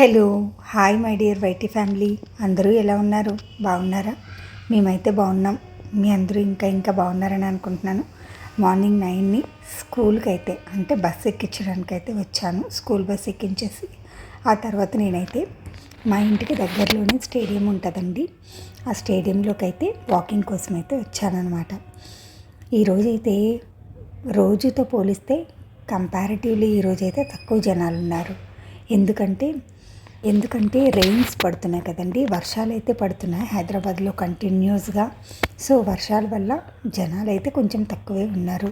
Hello hi my dear YT family. అందరూ ఎలా ఉన్నారు? బాగున్నారా? మేమైతే బాగున్నాం. మీ అందరూ ఇంకా ఇంకా బాగున్నారని అనుకుంటున్నాను. మార్నింగ్ నైన్ని స్కూల్కి అయితే అంటే బస్ ఎక్కించడానికి అయితే వచ్చాను. స్కూల్ బస్ ఎక్కించేసి ఆ తర్వాత నేనైతే మా ఇంటికి దగ్గరలోనే స్టేడియం ఉంటుందండి. ఆ స్టేడియంలోకి అయితే వాకింగ్ కోసం అయితే వచ్చానమాట ఈరోజైతే రోజుతో పోలిస్తే కంపారిటివ్లీ ఈరోజైతే తక్కువ జనాలు ఉన్నారు ఎందుకంటే ఎందుకంటే రెయిన్స్ పడుతున్నాయి కదండి వర్షాలు అయితే పడుతున్నాయి హైదరాబాద్లో కంటిన్యూస్గా సో వర్షాల వల్ల జనాలు అయితే కొంచెం తక్కువే ఉన్నారు.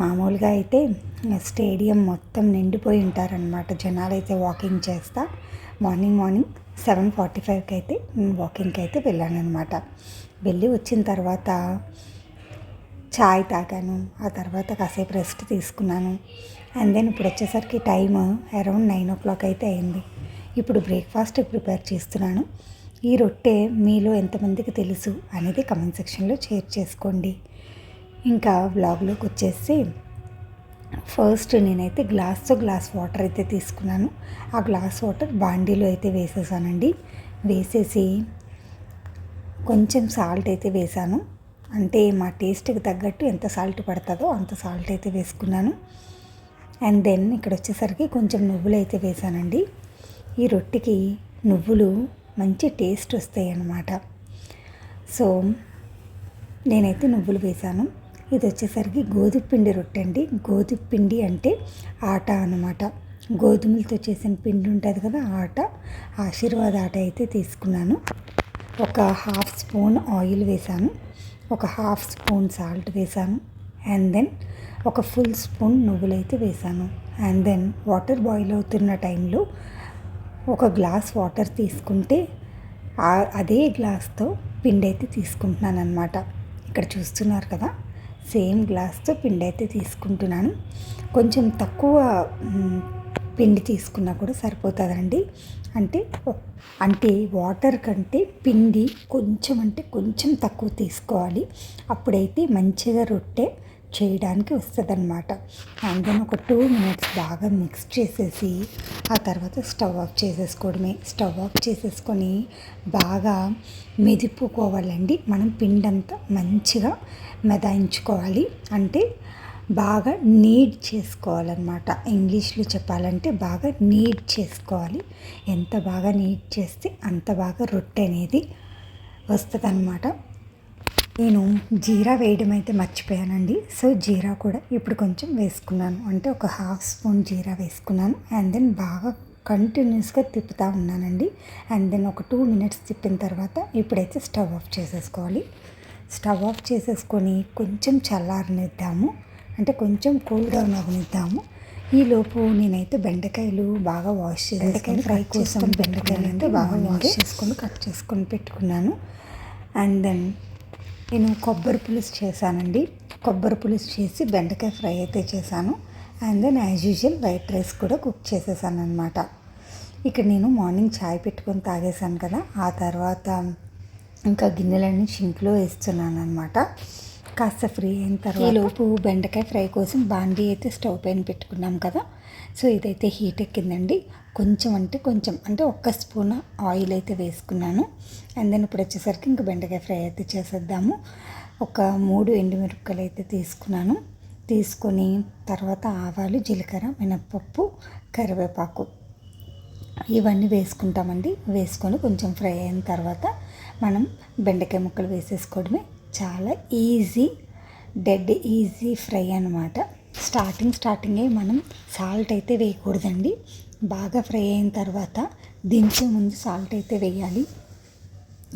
మామూలుగా అయితే స్టేడియం మొత్తం నిండిపోయి ఉంటారనమాట జనాలు అయితే వాకింగ్ చేస్తా. మార్నింగ్ మార్నింగ్ సెవెన్ ఫార్టీ ఫైవ్కి అయితే వాకింగ్కి అయితే వెళ్ళాను అనమాట వెళ్ళి వచ్చిన తర్వాత చాయ్ తాగాను. ఆ తర్వాత కాసేపు రెస్ట్ తీసుకున్నాను. అండ్ దెన్ ఇప్పుడు వచ్చేసరికి time around nine o'clock అయితే అయింది. ఇప్పుడు బ్రేక్ఫాస్ట్ ప్రిపేర్ చేస్తున్నాను. ఈ రొట్టె మీలో ఎంతమందికి తెలుసు అనేది కమెంట్ సెక్షన్లో షేర్ చేసుకోండి. ఇంకా వ్లాగ్లోకి వచ్చేసి ఫస్ట్ నేనైతే గ్లాస్తో గ్లాస్ వాటర్ అయితే తీసుకున్నాను. ఆ గ్లాస్ వాటర్ బాండీలో అయితే వేసేసానండి. వేసేసి కొంచెం సాల్ట్ అయితే వేసాను. అంటే మా టేస్ట్కి తగ్గట్టు ఎంత సాల్ట్ పడుతుందో అంత సాల్ట్ అయితే వేసుకున్నాను. అండ్ దెన్ ఇక్కడ వచ్చేసరికి కొంచెం నువ్వులు అయితే వేసానండి. ఈ రొట్టెకి నువ్వులు మంచి టేస్ట్ వస్తాయి అన్నమాట సో నేనైతే నువ్వులు వేసాను ఇది వచ్చేసరికి గోధుమ పిండి రొట్టె అండి. గోధుమ పిండి అంటే ఆట అనమాట గోధుమలతో చేసిన పిండి ఉంటుంది కదా ఆట. ఆశీర్వాద ఆట అయితే తీసుకున్నాను. ఒక హాఫ్ స్పూన్ ఆయిల్ వేసాను ఒక హాఫ్ స్పూన్ సాల్ట్ వేసాను అండ్ దెన్ ఒక ఫుల్ స్పూన్ నువ్వులైతే వేసాను అండ్ దెన్ వాటర్ బాయిల్ అవుతున్న టైంలో ఒక గ్లాస్ వాటర్ తీసుకుంటే అదే గ్లాస్తో పిండి అయితే తీసుకుంటున్నాను అనమాట ఇక్కడ చూస్తున్నారు కదా సేమ్ గ్లాస్తో పిండి అయితే తీసుకుంటున్నాను. కొంచెం తక్కువ పిండి తీసుకున్నా కూడా సరిపోతుందండి. అంటే అంటే వాటర్ కంటే పిండి కొంచెం అంటే కొంచెం తక్కువ తీసుకోవాలి. అప్పుడైతే మంచిగా రొట్టె చేయడానికి వస్తుంది అనమాట అందులో ఒక టూ మినిట్స్ బాగా మిక్స్ చేసేసి ఆ తర్వాత స్టవ్ ఆఫ్ చేసేసుకోవడమే. స్టవ్ ఆఫ్ చేసేసుకొని బాగా మెదిపుకోవాలండి. మనం పిండంతా మంచిగా మెదాయించుకోవాలి. అంటే బాగా నీడ్ చేసుకోవాలన్నమాట. ఇంగ్లీష్లో చెప్పాలంటే బాగా నీడ్ చేసుకోవాలి. ఎంత బాగా నీడ్ చేస్తే అంత బాగా రొట్టె అనేది వస్తుంది అన్నమాట నేను జీరా వేయడం అయితే మర్చిపోయానండి. సో జీరా కూడా ఇప్పుడు కొంచెం వేసుకున్నాను. అంటే ఒక హాఫ్ స్పూన్ జీరా వేసుకున్నాను. అండ్ దెన్ బాగా కంటిన్యూస్గా తిప్పుతూ ఉన్నానండి. అండ్ దెన్ ఒక టూ మినిట్స్ తిప్పిన తర్వాత ఇప్పుడైతే స్టవ్ ఆఫ్ చేసేసుకోవాలి. స్టవ్ ఆఫ్ చేసేసుకొని కొంచెం చల్లారనిద్దాము. అంటే కొంచెం కూల్ డౌన్ అవనిద్దాము ఈలోపు నేనైతే బెండకాయలు బాగా వాష్ చేసి బెండకాయలు ఫ్రై కోసం బెండకాయలు అంటే బాగా వాష్ చేసుకొని కట్ చేసుకొని పెట్టుకున్నాను. అండ్ దెన్ నేను కొబ్బరి పులుసు చేశానండి. కొబ్బరి పులుసు చేసి బెండకాయ ఫ్రై అయితే చేశాను. And then as usual white rice కూడా కుక్ చేసేసాను అనమాట ఇక్కడ నేను మార్నింగ్ చాయ్ పెట్టుకొని తాగేశాను కదా ఆ తర్వాత ఇంకా గిన్నెలన్నీ షింక్లో వేస్తున్నాను అనమాట కాస్త ఫ్రీ అయిన తర్వాత లోపు బెండకాయ ఫ్రై కోసం బాండీ అయితే స్టవ్ పైన పెట్టుకున్నాం కదా సో ఇదైతే హీట్ ఎక్కిందండి. కొంచెం అంటే కొంచెం. అంటే ఒక్క స్పూన్ ఆయిల్ అయితే వేసుకున్నాను. అండ్ దెన్ ఇప్పుడు వచ్చేసరికి ఇంకా బెండకాయ ఫ్రై అయితే చేసేద్దాము. ఒక మూడు ఎండుమిరపకాయలు అయితే తీసుకున్నాను. తీసుకొని తర్వాత ఆవాలు జీలకర్ర మినప్పప్పు కరివేపాకు ఇవన్నీ వేసుకుంటామండి. వేసుకొని కొంచెం ఫ్రై అయిన తర్వాత మనం బెండకాయ ముక్కలు వేసేసుకోవడమే. చాలా ఈజీ డెడ్ ఈజీ ఫ్రై అనమాట స్టార్టింగ్ స్టార్టింగే మనం సాల్ట్ అయితే వేయకూడదండి. బాగా ఫ్రై అయిన తర్వాత దించే ముందు సాల్ట్ అయితే వేయాలి.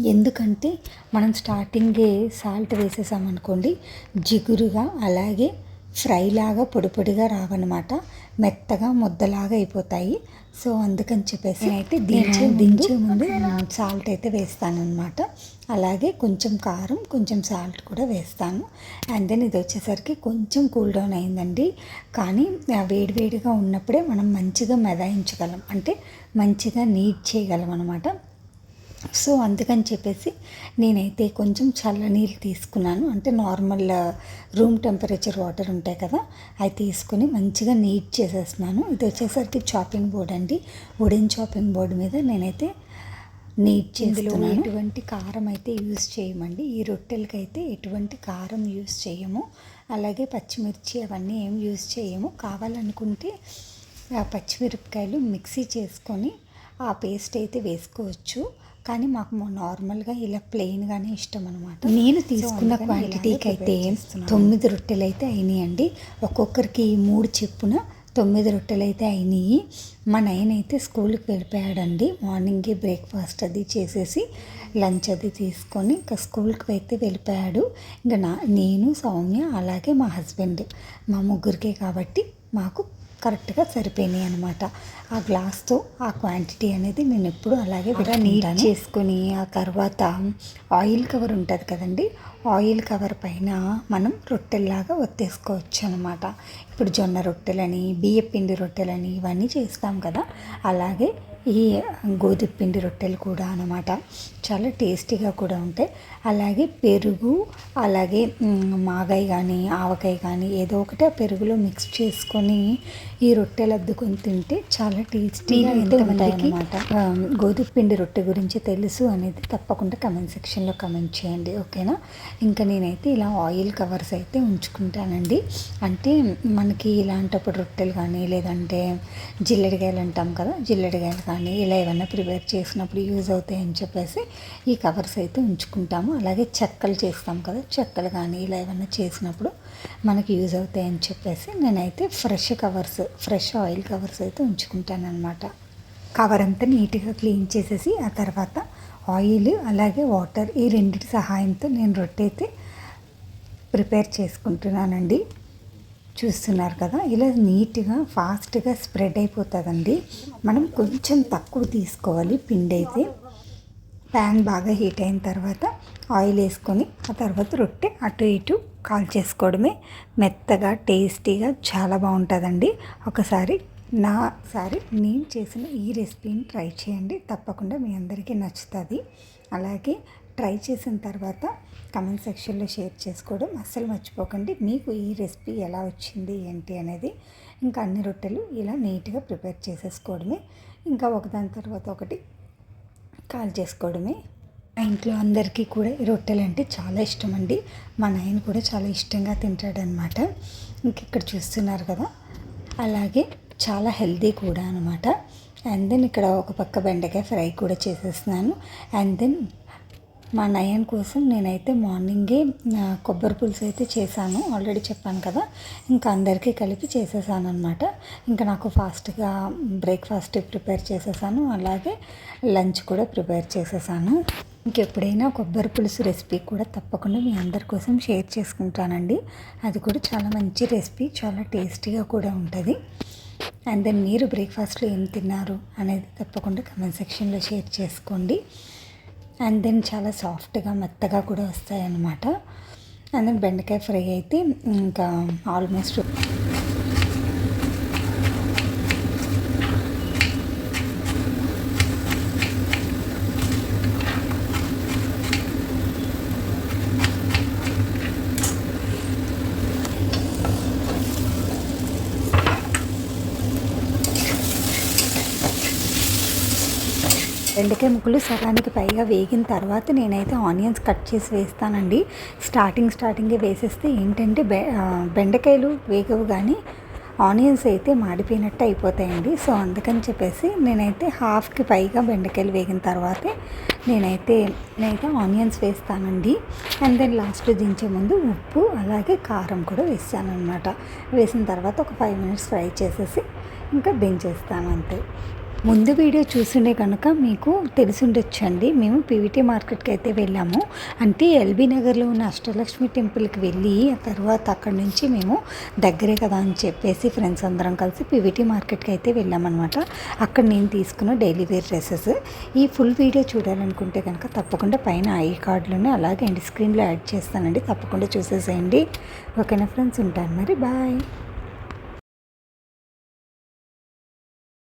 ఎందుకంటే మనం స్టార్టింగే సాల్ట్ వేసేసామనుకోండి జిగురుగా అలాగే ఫ్రై లాగా పొడి పొడిగా రావన్నమాట. మెత్తగా ముద్దలాగా అయిపోతాయి. సో అందుకని చెప్పేసి అయితే దించే దించే ముందు సాల్ట్ అయితే వేస్తాను అనమాట అలాగే కొంచెం కారం కొంచెం సాల్ట్ కూడా వేస్తాను. అండ్ దెన్ ఇది వచ్చేసరికి కొంచెం కూల్ డౌన్ అయిందండి. కానీ వేడివేడిగా ఉన్నప్పుడే మనం మంచిగా మెదాయించగలం. అంటే మంచిగా నీట్ చేయగలం అనమాట సో అందుకని చెప్పేసి నేనైతే కొంచెం చల్లనీళ్ళు తీసుకున్నాను. అంటే నార్మల్ రూమ్ టెంపరేచర్ వాటర్ ఉంటాయి కదా అవి తీసుకొని మంచిగా నీట్ చేసేస్తున్నాను. ఇది వచ్చేసరికి చాపింగ్ బోర్డ్ అండి. వుడెన్ చాపింగ్ బోర్డు మీద నేనైతే నీట్ చేస్తున్నాను. ఎటువంటి కారం అయితే యూజ్ చేయమండి. ఈ రొట్టెలకి అయితే ఎటువంటి కారం యూజ్ చేయము. అలాగే పచ్చిమిర్చి అవన్నీ ఏం యూజ్ చేయము. కావాలనుకుంటే ఆ పచ్చిమిరపకాయలు మిక్సీ చేసుకొని ఆ పేస్ట్ అయితే వేసుకోవచ్చు. కానీ మాకు నార్మల్గా ఇలా ప్లెయిన్గానే ఇష్టం అనమాట నేను తీసుకున్న క్వాంటిటీకి అయితే తొమ్మిది రొట్టెలు అయితే అయినాయండి. ఒక్కొక్కరికి మూడు చెప్పున తొమ్మిది రొట్టెలు అయితే అయినాయి. మా నైన్ అయితే స్కూల్కి వెళ్ళిపోయాడండి. మార్నింగే బ్రేక్ఫాస్ట్ అది చేసేసి లంచ్ అది తీసుకొని ఇంకా స్కూల్కి అయితే వెళ్ళిపోయాడు. ఇంకా నా నేను సౌమ్య అలాగే మా హస్బెండ్ మా ముగ్గురికే కాబట్టి మాకు కరెక్ట్గా సరిపోయినాయి అనమాట ఆ గ్లాస్తో ఆ క్వాంటిటీ అనేది నేను ఎప్పుడు అలాగే కూడా నీట్ చేసుకొని ఆ తర్వాత ఆయిల్ కవర్ ఉంటుంది కదండి ఆయిల్ కవర్ పైన మనం రొట్టెల్లాగా ఒత్తేసుకోవచ్చు అనమాట ఇప్పుడు జొన్న రొట్టెలని బియ్యపిండి రొట్టెలని ఇవన్నీ చేస్తాం కదా అలాగే ఈ గోధుమ పిండి రొట్టెలు కూడా అనమాట చాలా టేస్టీగా కూడా ఉంటాయి. అలాగే పెరుగు అలాగే మాగాయ కానీ ఆవకాయ కానీ ఏదో ఒకటి ఆ పెరుగులో మిక్స్ చేసుకొని ఈ రొట్టెలు అద్దుకొని తింటే చాలా టేస్టీగా ఎంతమందికి గోధుమ పిండి రొట్టె గురించి తెలుసు అనేది తప్పకుండా కమెంట్ సెక్షన్లో కమెంట్ చేయండి ఓకేనా? ఇంకా నేనైతే ఇలా ఆయిల్ కవర్స్ అయితే ఉంచుకుంటానండి. అంటే మనకి ఇలాంటప్పుడు రొట్టెలు కానీ లేదంటే జిల్లెడికాయలు అంటాం కదా జిల్లెడికాయలు కానీ కానీ ఇలా ఏమైనా ప్రిపేర్ చేసినప్పుడు యూజ్ అవుతాయని చెప్పేసి ఈ కవర్స్ అయితే ఉంచుకుంటాము. అలాగే చెక్కలు చేస్తాం కదా చెక్కలు కానీ ఇలా ఏమైనా చేసినప్పుడు మనకి యూజ్ అవుతాయని చెప్పేసి నేనైతే fresh covers fresh oil covers అయితే ఉంచుకుంటానమాట కవర్ అంతా నీట్గా క్లీన్ చేసేసి ఆ తర్వాత ఆయిల్ అలాగే వాటర్ ఈ రెండింటి సహాయంతో నేను రొట్టె అయితే ప్రిపేర్ చేసుకుంటున్నానండి. చూస్తున్నారు కదా ఇలా నీట్గా ఫాస్ట్గా స్ప్రెడ్ అయిపోతుందండి. మనం కొంచెం తక్కువ తీసుకోవాలి పిండి అయితే ప్యాన్ బాగా హీట్ అయిన తర్వాత ఆయిల్ వేసుకొని ఆ తర్వాత రొట్టె అటు ఇటు కాల్ చేసుకోవడమే. మెత్తగా టేస్టీగా చాలా బాగుంటుందండి. ఒకసారి నా సారి నేను చేసిన ఈ రెసిపీని ట్రై చేయండి. తప్పకుండా మీ అందరికీ నచ్చుతుంది. అలాగే ట్రై చేసిన తర్వాత కమెంట్ సెక్షన్లో షేర్ చేసుకోవడం అస్సలు మర్చిపోకండి. మీకు ఈ రెసిపీ ఎలా వచ్చింది ఏంటి అనేది ఇంకా అన్ని రొట్టెలు ఇలా నీట్గా ప్రిపేర్ చేసేసుకోవడమే. ఇంకా ఒకదాని తర్వాత ఒకటి కాల్ చేసుకోవడమే. మా ఇంట్లో అందరికీ కూడా ఈ రొట్టెలు అంటే చాలా ఇష్టం అండి. మా నాయన కూడా చాలా ఇష్టంగా తింటాడనమాట. ఇంక ఇక్కడ చూస్తున్నారు కదా అలాగే చాలా హెల్దీ కూడా అనమాట. అండ్ దెన్ ఇక్కడ ఒక పక్క బెండకాయ ఫ్రై కూడా చేసేస్తున్నాను. అండ్ దెన్ మా నయన్ కోసం నేనైతే మార్నింగే కొబ్బరి పులుసు అయితే చేశాను. ఆల్రెడీ చెప్పాను కదా. ఇంకా అందరికీ కలిపి చేసేసాను అనమాట ఇంకా నాకు ఫాస్ట్గా బ్రేక్ఫాస్ట్ ప్రిపేర్ చేసేసాను. అలాగే లంచ్ కూడా ప్రిపేర్ చేసేసాను. ఇంకెప్పుడైనా కొబ్బరి పులుసు రెసిపీ కూడా తప్పకుండా మీ అందరి కోసం షేర్ చేసుకుంటానండి. అది కూడా చాలా మంచి రెసిపీ చాలా టేస్టీగా కూడా ఉంటుంది. అండ్ దెన్ మీరు బ్రేక్ఫాస్ట్లో ఏం తిన్నారు అనేది తప్పకుండా కమెంట్ సెక్షన్లో షేర్ చేసుకోండి. అండ్ దెన్ చాలా సాఫ్ట్గా మెత్తగా కూడా వస్తాయన్నమాట. అండ్ దెన్ బెండకాయ ఫ్రై అయితే ఇంకా ఆల్మోస్ట్ బెండకాయ ముక్కలు సగానికి పైగా వేగిన తర్వాత నేనైతే ఆనియన్స్ కట్ చేసి వేస్తానండి. స్టార్టింగ్ స్టార్టింగే వేసేస్తే ఏంటంటే బె బెండకాయలు వేగవు కానీ ఆనియన్స్ అయితే మాడిపోయినట్టు అయిపోతాయండి. సో అందుకని చెప్పేసి నేనైతే హాఫ్కి పైగా బెండకాయలు వేగిన తర్వాతే నేనైతే నేనైతే ఆనియన్స్ వేస్తానండి. అండ్ దెన్ లాస్ట్ దించే ముందు ఉప్పు అలాగే కారం కూడా వేస్తాను అనమాట వేసిన తర్వాత ఒక ఫైవ్ మినిట్స్ ఫ్రై చేసేసి ఇంకా దించేస్తాను అంతే. ముందు వీడియో చూసిండే కనుక మీకు తెలిసిండొచ్చండి. మేము పీవీటీ మార్కెట్కి అయితే వెళ్ళాము. అంటే ఎల్బీ నగర్లో ఉన్న అష్టలక్ష్మి టెంపుల్కి వెళ్ళి ఆ తర్వాత అక్కడి నుంచి మేము దగ్గరే కదా అని చెప్పేసి ఫ్రెండ్స్ అందరం కలిసి పీవీటీ మార్కెట్కి అయితే వెళ్ళామన్నమాట. అక్కడ నేను తీసుకున్న డైలీ వేర్ డ్రెస్సెస్. ఈ ఫుల్ వీడియో చూడాలనుకుంటే కనుక తప్పకుండా పైన ఐ కార్డులోనే అలాగే ఎండ్ స్క్రీన్లో యాడ్ చేస్తానండి. తప్పకుండా చూసేసేయండి. ఓకేనా ఫ్రెండ్స్? ఉంటాను మరి. బాయ్.